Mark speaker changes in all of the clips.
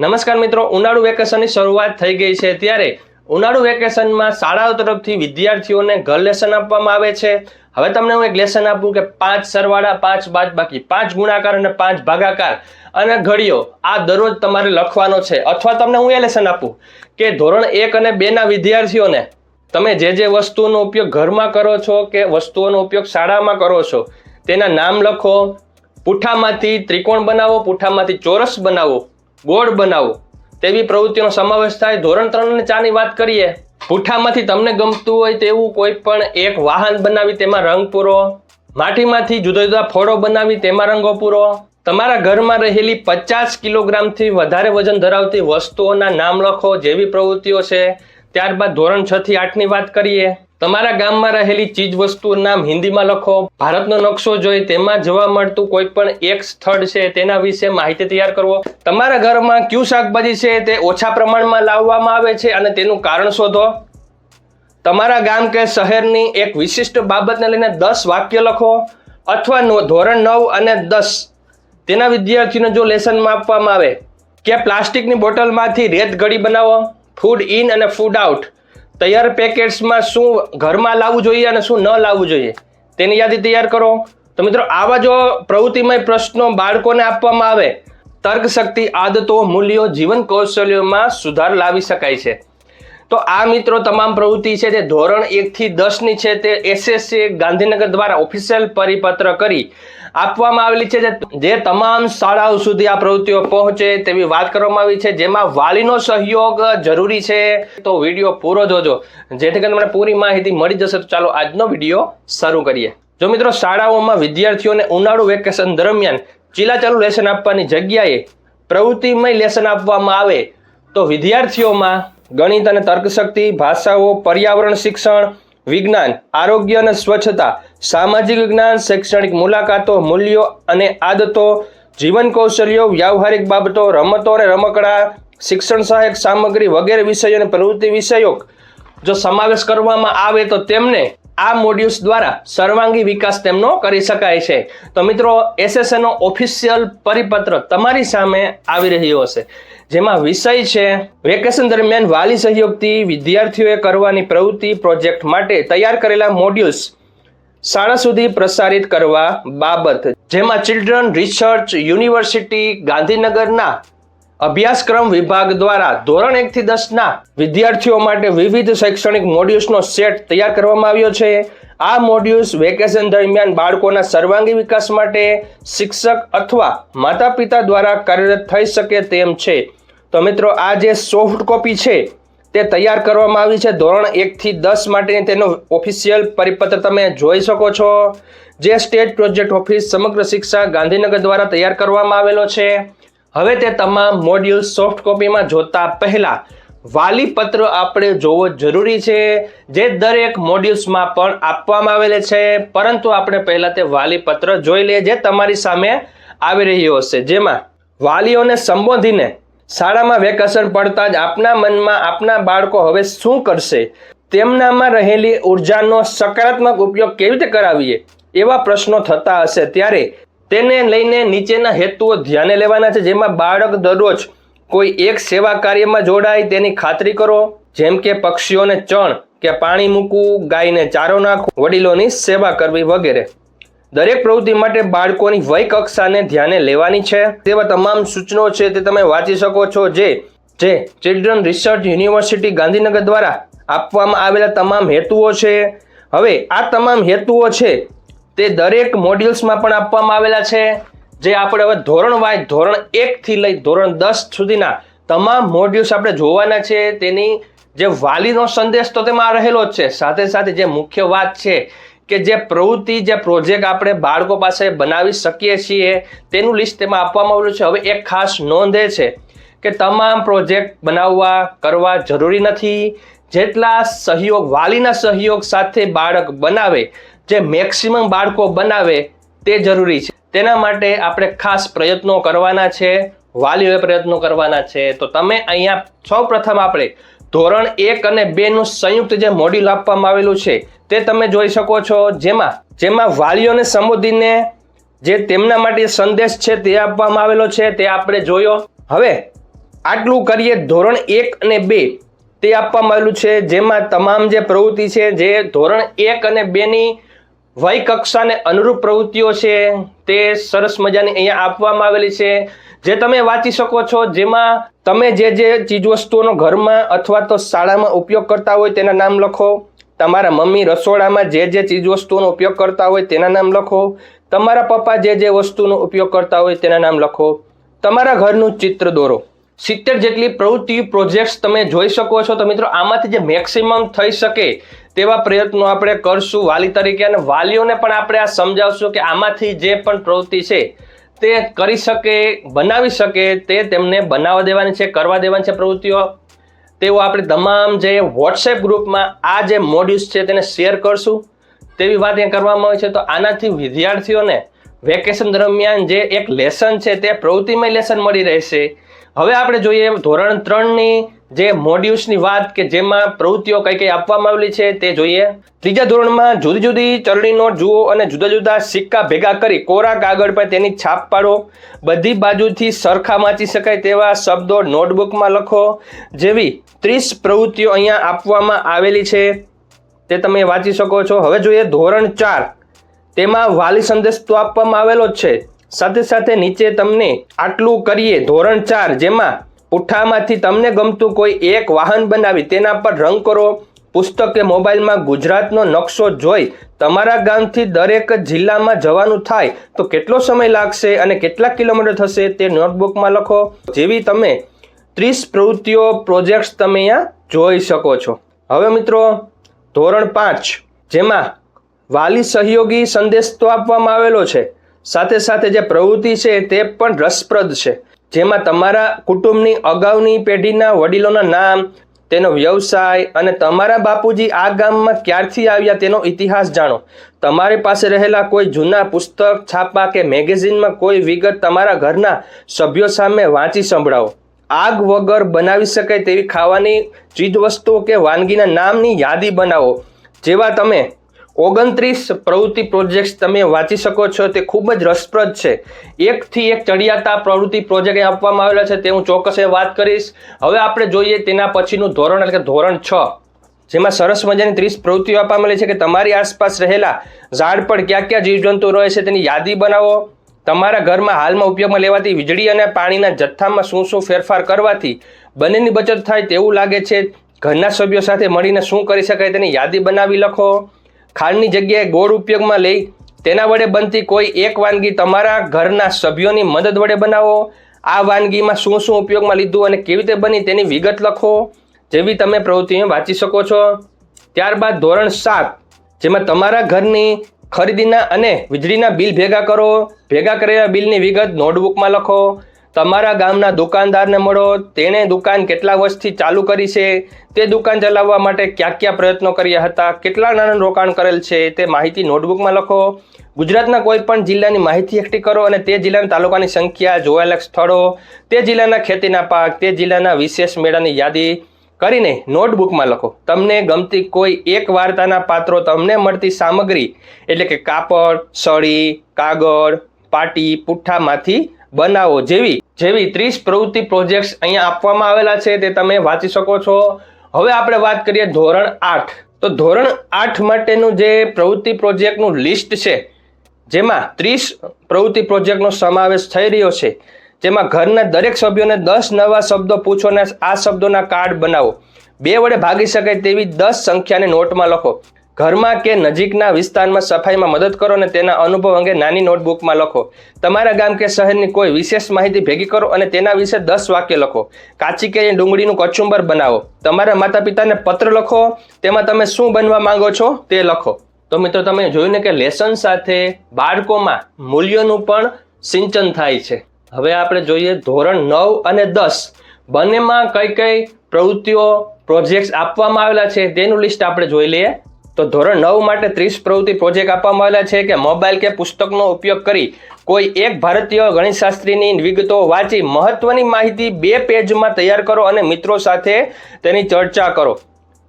Speaker 1: નમસ્કાર મિત્રો, ઉનાળુ વેકેશનની શરૂઆત થઈ ગઈ છે. ત્યારે ઉનાળુ વેકેશનમાં શાળાઓ તરફથી વિદ્યાર્થીઓને ઘર લેસન આપવામાં આવે છે. હવે તમને હું એક લેસન આપું કે પાંચ સરવાળા, પાંચ બાદ બાકી પાંચ ગુણાકાર અને પાંચ ભાગાકાર અને ઘડીઓ આ દરરોજ તમારે લખવાનો છે. અથવા તમને હું એ લેસન આપું કે ધોરણ એક અને બેના વિદ્યાર્થીઓને તમે જે જે વસ્તુઓનો ઉપયોગ ઘરમાં કરો છો કે વસ્તુઓનો ઉપયોગ શાળામાં કરો છો, તેના નામ લખો. પુઠ્ઠામાંથી ત્રિકોણ બનાવો પુઠ્ઠામાંથી ચોરસ બનાવો. ગોળ બનાવો. તેવી પ્રવૃત્તિનો સમાવેશ થાય. ધોરણ ત્રણ અને ચારની વાત કરીએ. પૂઠામાંથી તમને ગમતું હોય તેવું કોઈ પણ એક વાહન બનાવી તેમાં રંગ પૂરો. માટીમાંથી જુદા જુદા ફળો બનાવી તેમાં રંગો પૂરો. તમારા ઘરમાં રહેલી પચાસ કિલોગ્રામથી વધારે વજન ધરાવતી વસ્તુઓના નામ લખો. જેવી પ્રવૃત્તિઓ છે. ત્યારબાદ ધોરણ છ થી આઠની વાત કરીએ. તમારા ગામમાં રહેલી ચીજ નામ હિન્દીમાં લખો. ભારતનો નકશો જોઈ તેમાં જોવા મળતું કોઈ પણ એક સ્થળ છે તેના વિશે માહિતી તૈયાર કરવો. તમારા ઘરમાં કયું શાકભાજી છે તે ઓછા પ્રમાણમાં લાવવામાં આવે છે અને તેનું કારણ શોધો. તમારા ગામ કે શહેરની એક વિશિષ્ટ બાબતને લઈને દસ વાક્ય લખો અથવા ધોરણ નવ અને દસ. તેના વિદ્યાર્થીઓને જો લેસનમાં આપવામાં આવે. કે પ્લાસ્ટિકની બોટલમાંથી રેત ઘડી બનાવો. ફૂડ ઇન અને ફૂડ આઉટ. તૈયાર પેકેટ્સમાં શું ઘરમાં લાવવું જોઈએ અને શું ન લાવવું જોઈએ? તેની યાદી તૈયાર કરો. તો મિત્રો, આવા જો પ્રવૃત્તિમય પ્રશ્નો બાળકોને આપવામાં આવે, તર્કશક્તિ, આદતો, મૂલ્યો, જીવન કૌશલ્યોમાં સુધાર લાવી શકાય છે. તો આ મિત્રો તમામ પ્રવૃત્તિ છે તે ધોરણ એકથી દસની છે તે એસએસસી ગાંધીનગર દ્વારા ઓફિશિયલ પરિપત્ર કરી આપવામાં આવેલી છે જે- તમામ શાળાઓ સુધી આ પ્રવૃત્તિઓ પહોંચે તેવી વાત કરવામાં આવી છે. જેમાં વાલીનો સહયોગ જરૂરી છે. તો વીડિયો પૂરો જોજો. જેથી કરીને તમને પૂરી માહિતી મળી જશે. તો ચાલો આજનો વીડિયો શરૂ કરીએ. જો મિત્રો શાળાઓમાં વિદ્યાર્થીઓને ઉનાળુ વેકેશન દરમિયાન ચીલાચાલુ લેસન આપવાની જગ્યાએ પ્રવૃત્તિમય લેસન આપવામાં આવે તો વિદ્યાર્થીઓમાં ગણિત અને તર્કશક્તિ, ભાષાઓ, પર્યાવરણ શિક્ષણ, વિજ્ઞાન, આરોગ્ય અને સ્વચ્છતા, સામાજિક જ્ઞાન, શૈક્ષણિક મુલાકાતો, મૂલ્યો અને આદતો જીવન કૌશલ્યો વ્યાવહારિક બાબતો, રમતો અને રમકડા, શિક્ષણ સહાયક સામગ્રી વગેરે વિષયો અને પ્રવૃત્તિ વિષયો જો સમાવેશ કરવામાં આવે તો તેમને આ મોડ્યુલ્સ દ્વારા સર્વાંગી વિકાસ તેમનો કરી શકાય છે. તો મિત્રો એસએસએનો ઓફિશિયલ પરિપત્ર તમારી સામે આવી રહ્યો હશે. જેમાં વિષય છે વેકેશન દરમિયાન વાલી સહયોગથી વિદ્યાર્થીઓએ કરવાની પ્રવૃત્તિ પ્રોજેક્ટ માટે તૈયાર કરેલા મોડ્યુલ્સ શાળા સુધી પ્રસારિત કરવા બાબત. જેમાં ચિલ્ડ્રન રિસર્ચ યુનિવર્સિટી ગાંધીનગરના અભ્યાસક્રમ વિભાગ દ્વારા ધોરણ એક થી દસ ના વિદ્યાર્થીઓ માટે વિવિધ શૈક્ષણિક મોડ્યુલ્સનો સેટ તૈયાર કરવામાં આવ્યો છે. આ મોડ્યુલ્સ વેકેશન દરમિયાન બાળકોના સર્વાંગી વિકાસ માટે શિક્ષક અથવા માતા પિતા દ્વારા કાર્યરત થઈ શકે તેમ છે. તો મિત્રો, આ જે સોફ્ટ કોપી છે, તે તૈયાર કરવામાં આવી છે. ધોરણ એક થી દસ માટેની તેનો ઓફિશિયલ પરિપત્ર તમે જોઈ શકો છો. જે સ્ટેટ પ્રોજેક્ટ ઓફિસ સમગ્ર શિક્ષા ગાંધીનગર દ્વારા તૈયાર કરવામાં આવેલો છે. હવે તે તમામ મોડ્યુલ સોફ્ટ કોપીમાં જોતા પહેલા વાલી પત્ર આપણે જોવો જરૂરી છે, જે દરેક મોડ્યુલ્સમાં પણ આપવામાં આવેલ છે. પરંતુ આપણે પહેલા તે વાલી પત્ર જોઈ લઈએ, જે તમારી સામે આવી રહ્યું હશે. જેમાં વાલીઓને સંબોધીને શાળામાં વેકેશન પડતા જ આપના મનમાં આપના બાળકો હવે શું કરશે? તેમનામાં રહેલી ઉર્જાનો સકારાત્મક ઉપયોગ કેવી રીતે કરાવીએ? એવા પ્રશ્નો થતા હશે. ત્યારે તેને લઈને નીચેના હેતુઓ ધ્યાને લેવાના છે, જેમાં બાળક દરરોજ કોઈ એક સેવા કાર્યમાં જોડાય તેની ખાતરી કરો. જેમ કે પક્ષીઓને ચણ કે પાણી મૂકવું, ગાયને ચારો નાખવો, વડીલોની સેવા કરવી વગેરે. દરેક પ્રવૃત્તિ માટે બાળકોની વય કક્ષાને ધ્યાને લેવાની છે. તેવા તમામ સૂચનો છે તે તમે વાંચી શકો છો, જે જે ચિલ્ડ્રન રિસર્ચ યુનિવર્સિટી ગાંધીનગર દ્વારા આપવામાં આવેલા તમામ હેતુઓ છે. હવે આ તમામ હેતુઓ છે તે દરેક મોડ્યુલ્સમાં પણ આપવામાં આવેલા છે, જે આપણે હવે ધોરણ વાય, ધોરણ એકથી લઈ ધોરણ દસ સુધીના તમામ મોડ્યુલ્સ આપણે જોવાના છે. તેની જે વાલીનો સંદેશ તો તેમાં રહેલો જ છે. સાથે સાથે જે મુખ્ય વાત છે કે જે પ્રવૃત્તિ, જે પ્રોજેક્ટ આપણે બાળકો પાસે બનાવી શકીએ છીએ, તેનું લિસ્ટ તેમાં આપવામાં આવેલું છે. હવે એક ખાસ નોંધ એ છે કે તમામ પ્રોજેક્ટ બનાવવા, કરવા જરૂરી નથી. જેટલા સહયોગ, વાલીના સહયોગ સાથે બાળક બનાવે, જે મેક્સિમમ બાળકો બનાવે, તે જરૂરી છે. તેના માટે આપણે ખાસ પ્રયત્નો કરવાના છે, વાલીઓએ પ્રયત્નો કરવાના છે. તો તમે અહીંયા સૌ પ્રથમ આપણે ધોરણ એક અને બેનું સંયુક્ત જે મોડ્યુલ આપવામાં આવેલું છે, તે તમે જોઈ શકો છો. જેમાં જેમાં વાલીઓને સંબોધીને જે તેમના માટે સંદેશ છે તે આપવામાં આવેલો છે, તે આપણે જોયો. હવે, આટલું કરીએ ધોરણ એક અને બે. તે આપવામાં આવેલું છે. જેમાં તમામ જે પ્રવૃત્તિ છે, જે ધોરણ એક અને બેની વય કક્ષાને અનુરૂપ પ્રવૃત્તિઓ છે, તે સરસ મજાની અહીંયા આપવામાં આવેલી છે. જે તમે વાંચી શકો છો, જેમાં તમે જે જે ચીજવસ્તુઓનો ઘરમાં અથવા તો શાળામાં ઉપયોગ કરતા હોય તેના નામ લખો. તમારા મમ્મી રસોડામાં જે જે ચીજવસ્તુઓનો ઉપયોગ કરતા હોય તેના નામ લખો. તમારા પપ્પા જે જે વસ્તુનો ઉપયોગ કરતા હોય તેના નામ લખો. તમારા ઘરનું ચિત્ર દોરો. સિત્તેર જેટલી પ્રવૃત્તિ પ્રોજેક્ટ્સ તમે જોઈ શકો છો. તો મિત્રો, આમાંથી જે મેક્સિમમ થઈ શકે તેવા પ્રયત્નો આપણે કરશું વાલી તરીકે અને વાલીઓને પણ આપણે આ સમજાવશું કે આમાંથી જે પણ પ્રવૃત્તિ છે તે કરી શકે, બનાવી શકે, તે તેમને બનાવવા દેવાની છે, કરવા દેવાની છે પ્રવૃત્તિઓ. તેઓ આપણે તમામ જે વોટ્સએપ ગ્રુપમાં આ જે મોડ્યુલ્સ છે તેને શેર કરશું. તેવી વાત અહીંયા કરવામાં આવે છે. તો આનાથી વિદ્યાર્થીઓને વેકેશન દરમિયાન જે એક લેસન છે તે પ્રવૃત્તિમય લેસન મળી રહેશે. હવે આપણે જોઈએ ધોરણ ત્રણની જે મોડ્યુલ્સની વાત કે જેમાં પ્રવૃત્તિઓ કઈ કઈ આપવામાં આવેલી છે તે જોઈએ. ત્રીજા ધોરણમાં જુદી જુદી ચરણી નોટ જુઓ અને જુદા જુદા સિક્કા ભેગા કરી કોરા કાગળ પર તેની છાપ પાડો. બધી બાજુથી સરખા વાંચી શકાય તેવા શબ્દો નોટબુકમાં લખો. જેવી ત્રીસ પ્રવૃત્તિઓ અહીંયા આપવામાં આવેલી છે તે તમે વાંચી શકો છો. હવે જોઈએ ધોરણ ચાર. તેમાં વાલી સંદેશ તો આપવામાં આવેલો જ છે. સાથે સાથે નીચે તમને આટલું કરીએ, ધોરણ ચાર જેમાં પુઠ્ઠામાંથી તમને ગમતું કોઈ એક વાહન બનાવી, તેના પર રંગ કરો. પુસ્તક કે મોબાઈલમાં ગુજરાતનો નકશો જોઈ તમારા ગામથી દરેક જિલ્લામાં જવાનું થાય તો કેટલો સમય લાગશે અને કેટલા કિલોમીટર થશે તે નોટબુકમાં લખો. જેવી તમે ત્રીસ પ્રવૃત્તિઓ, પ્રોજેક્ટ્સ તમે અહીંયા જોઈ શકો છો. હવે મિત્રો, ધોરણ પાંચ જેમાં વાલી સહયોગી સંદેશ તો આપવામાં આવેલો છે. સાથે સાથે જે પ્રવૃત્તિ છે તે પણ રસપ્રદ છે. જેમાં તમારા કુટુંબની અગાઉની પેઢીના વડીલોના નામ, તેનો વ્યવસાય અને તમારા બાપુજી આ ગામમાં ક્યારથી આવ્યા તેનો ઇતિહાસ જાણો. તમારી પાસે રહેલા કોઈ જૂના પુસ્તક, છાપા કે મેગેઝિનમાં કોઈ વિગત તમારા ઘરના સભ્યો સામે વાંચી સંભળાવો. આગ વગર બનાવી શકાય તેવી ખાવાની ચીજવસ્તુઓ કે વાનગીના નામની યાદી બનાવો. જેવા તમે ઓગણત્રીસ પ્રવૃત્તિ પ્રોજેક્ટ્સ તમે વાંચી શકો છો, તે ખૂબ જ રસપ્રદ છે. એકથી એક ચડિયાતા પ્રવૃત્તિ પ્રોજેક્ટ આપવામાં આવેલા છે, તે હું ચોક્કસ વાત કરીશ. હવે આપણે જોઈએ તેના પછીનું ધોરણ, એટલે કે ધોરણ છ, જેમાં સરસ મજાની ત્રીસ પ્રવૃત્તિઓ આપવામાં આવેલી છે કે તમારી આસપાસ રહેલા ઝાડ પર ક્યાં ક્યાં જીવજંતુ રહે છે તેની યાદી બનાવો. તમારા ઘરમાં હાલમાં ઉપયોગમાં લેવાતી વીજળી અને પાણીના જથ્થામાં શું શું ફેરફાર કરવાથી બંનેની બચત થાય તેવું લાગે છે. ઘરના સભ્યો સાથે મળીને શું કરી શકાય તેની યાદી બનાવી લખો. ખાંડની જગ્યાએ ગોળ ઉપયોગમાં લઈ તેના વડે બનતી કોઈ એક વાનગી તમારા ઘરના સભ્યોની મદદ વડે બનાવો. આ વાનગીમાં શું શું ઉપયોગમાં લીધું અને કેવી રીતે બની તેની વિગત લખો. જેવી તમે પ્રવૃત્તિઓ વાંચી શકો છો. ત્યારબાદ ધોરણ સાત, જેમાં તમારા ઘરની ખરીદીના અને વીજળીના બિલ ભેગા કરો. ભેગા કરેલા બિલની વિગત નોટબુકમાં લખો. તમારા ગામના દુકાનદારને મળો, તેણે દુકાન કેટલા વર્ષથી ચાલુ કરી છે, તે દુકાન ચલાવવા માટે કયા કયા પ્રયત્નો કર્યા હતા, કેટલા નાણાં રોકાણ કરેલ છે, તે માહિતી નોટબુકમાં લખો. ગુજરાતના કોઈ પણ જિલ્લાની માહિતી એકઠી કરો અને તે જિલ્લાના તાલુકાની સંખ્યા જોવાલાયક સ્થળો, તે જિલ્લાના ખેતીના પાક, તે જિલ્લાના વિશેષ મેળાની યાદી કરીને નોટબુકમાં લખો. તમને ગમતી કોઈ એક વાર્તાના પાત્રો તમને મળતી સામગ્રી, એટલે કે કાપડ, સળી, કાગળ, પાટી, પુઠ્ઠામાંથી બનાવો. જેવી જેવી ત્રીસ પ્રવૃત્તિ પ્રોજેક્ટ્સ અહીંયા આપવામાં આવેલા છે તે તમે વાંચી શકો છો. હવે આપણે વાત કરીએ ધોરણ આઠ. તો ધોરણ આઠ માટેનું જે પ્રવૃત્તિ પ્રોજેક્ટનું લિસ્ટ છે, જેમાં ત્રીસ પ્રવૃત્તિ પ્રોજેક્ટનો સમાવેશ થઈ રહ્યો છે. જેમાં ઘરના દરેક સભ્યોને દસ નવા શબ્દો પૂછો અને આ શબ્દોના કાર્ડ બનાવો. બે વડે ભાગી શકાય તેવી દસ સંખ્યાને નોટમાં લખો. ઘરમાં કે નજીકના વિસ્તારમાં સફાઈમાં મદદ કરો અને તેના અનુભવ અંગે નાની નોટબુકમાં લખો. તમારા ગામ કે શહેરની કોઈ વિશેષ માહિતી ભેગી કરો અને તેના વિશે દસ વાક્ય લખો. કાચી કેરી ડુંગળીનું કચુંબર બનાવો. તમારા માતા પિતાને પત્ર લખો. તેમાં તમે શું બનવા માંગો છો તે લખો. તો મિત્રો, તમે જોયું ને કે લેસન સાથે બાળકોમાં મૂલ્યોનું પણ સિંચન થાય છે. હવે આપણે જોઈએ ધોરણ નવ અને દસ. બંનેમાં કઈ કઈ પ્રવૃત્તિઓ, પ્રોજેક્ટ્સ આપવામાં આવેલા છે તેનું લિસ્ટ આપણે જોઈ લઈએ. તો ધોરણ નવ માટે ત્રીસ પ્રવૃત્તિ પ્રોજેક્ટ આપવામાં આવેલા છે કે મોબાઈલ કે પુસ્તકનો ઉપયોગ કરી કોઈ એક ભારતીય ગણિતશાસ્ત્રીની વિગતો વાંચી મહત્વની માહિતી બે પેજમાં તૈયાર કરો અને મિત્રો સાથે તેની ચર્ચા કરો.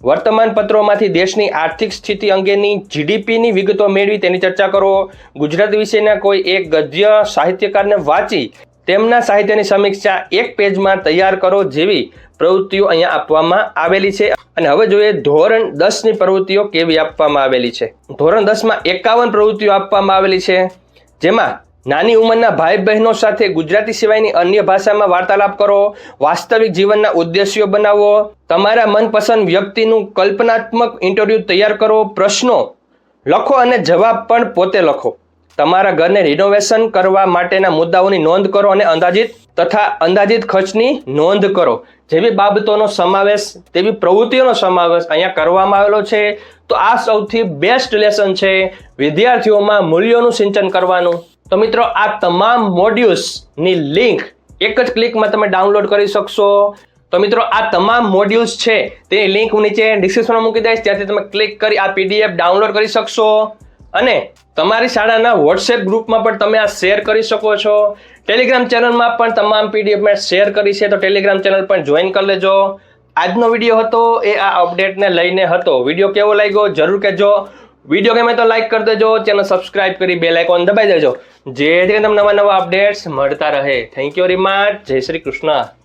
Speaker 1: વર્તમાન પત્રોમાંથી દેશની આર્થિક સ્થિતિ અંગેની જીડીપીની વિગતો મેળવી તેની ચર્ચા કરો. ગુજરાત વિશેના કોઈ એક ગદ્ય સાહિત્યકારને વાંચી તેમના સાહિત્યની સમીક્ષા એક પેજમાં તૈયાર કરો જેવી પ્રવૃત્તિઓ અહીંયા આપવામાં આવેલી છે. અને હવે જોઈએ ધોરણ દસની પ્રવૃત્તિઓ કેવી આપવામાં આવેલી છે. ધોરણ દસમાં એકાવન પ્રવૃત્તિઓ આપવામાં આવેલી છે. જેમાં નાની ઉંમરના ભાઈ બહેનો સાથે ગુજરાતી સિવાયની અન્ય ભાષામાં વાર્તાલાપ કરો, વાસ્તવિક જીવનના ઉદ્દેશ્યો બનાવો, તમારા મનપસંદ વ્યક્તિનું કલ્પનાત્મક ઇન્ટરવ્યૂ તૈયાર કરો, પ્રશ્નો લખો અને જવાબ પણ પોતે લખો. તમારા ઘરને રિનોવેશન કરવા માટેના મુદ્દાઓની નોંધ કરો અને અંદાજિત તથા અંદાજિત ખર્ચની નોંધ કરો. જેવી બાબતોનો સમાવેશ તેવી પ્રવૃત્તિઓનો સમાવેશ અહીંયા કરવામાં આવેલો છે. તો આ સૌથી બેસ્ટ લેસન છે વિદ્યાર્થીઓમાં મૂલ્યોનું સિંચન કરવાનું. તો મિત્રો, આ તમામ મોડ્યુલ્સની લિંક એક જ ક્લિકમાં તમે ડાઉનલોડ કરી શકશો. તો મિત્રો, આ તમામ મોડ્યુલ્સ છે, તેની લિંક હું નીચે ડિસ્ક્રિપ્શનમાં મૂકી દઈશ. ત્યાંથી તમે ક્લિક કરી આ પીડીએફ ડાઉનલોડ કરી શકશો. અને તમારી શાળાના વોટ્સએપ ગ્રુપમાં પણ તમે આ શેર કરી શકો છો. ટેલિગ્રામ ચેનલમાં પણ તમામ પીડીએફ મેં શેર કરી છે, તો ટેલિગ્રામ ચેનલ પણ જોઈન કરી લેજો. આજનો વીડિયો હતો, એ આ અપડેટને લઈને હતો. વીડિયો કેવો લાગ્યો? જરૂર કહેજો. વીડિયો ગમે તો લાઇક કરી દેજો, ચેનલ સબસ્ક્રાઇબ કરી બેલ આઇકોન દબાઈ દેજો. જેથી તમને નવા નવા અપડેટ્સ મળતા રહે. થેન્ક યુ વેરી મચ જય શ્રી કૃષ્ણ.